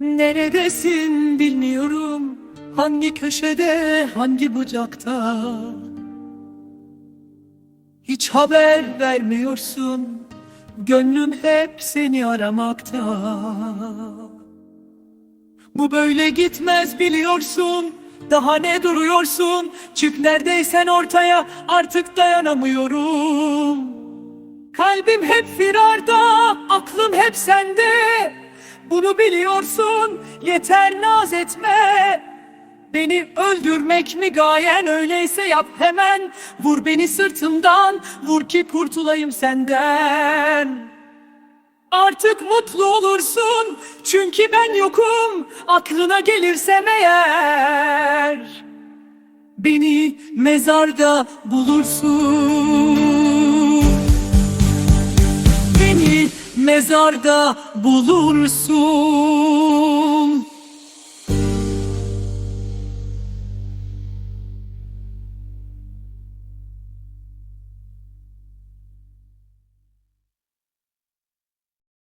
Neredesin bilmiyorum. Hangi köşede hangi bucakta? Hiç haber vermiyorsun. Gönlüm hep seni aramakta. Bu böyle gitmez biliyorsun. Daha ne duruyorsun? Çık neredeysen ortaya Artık dayanamıyorum. Kalbim hep firarda Aklım hep sende Bunu biliyorsun. Yeter naz etme. Beni öldürmek mi gayen öyleyse yap hemen. Vur beni sırtımdan Vur ki kurtulayım senden. Artık mutlu olursun Çünkü ben yokum Aklına gelirsem eğer Beni mezarda bulursun mezarda bulursun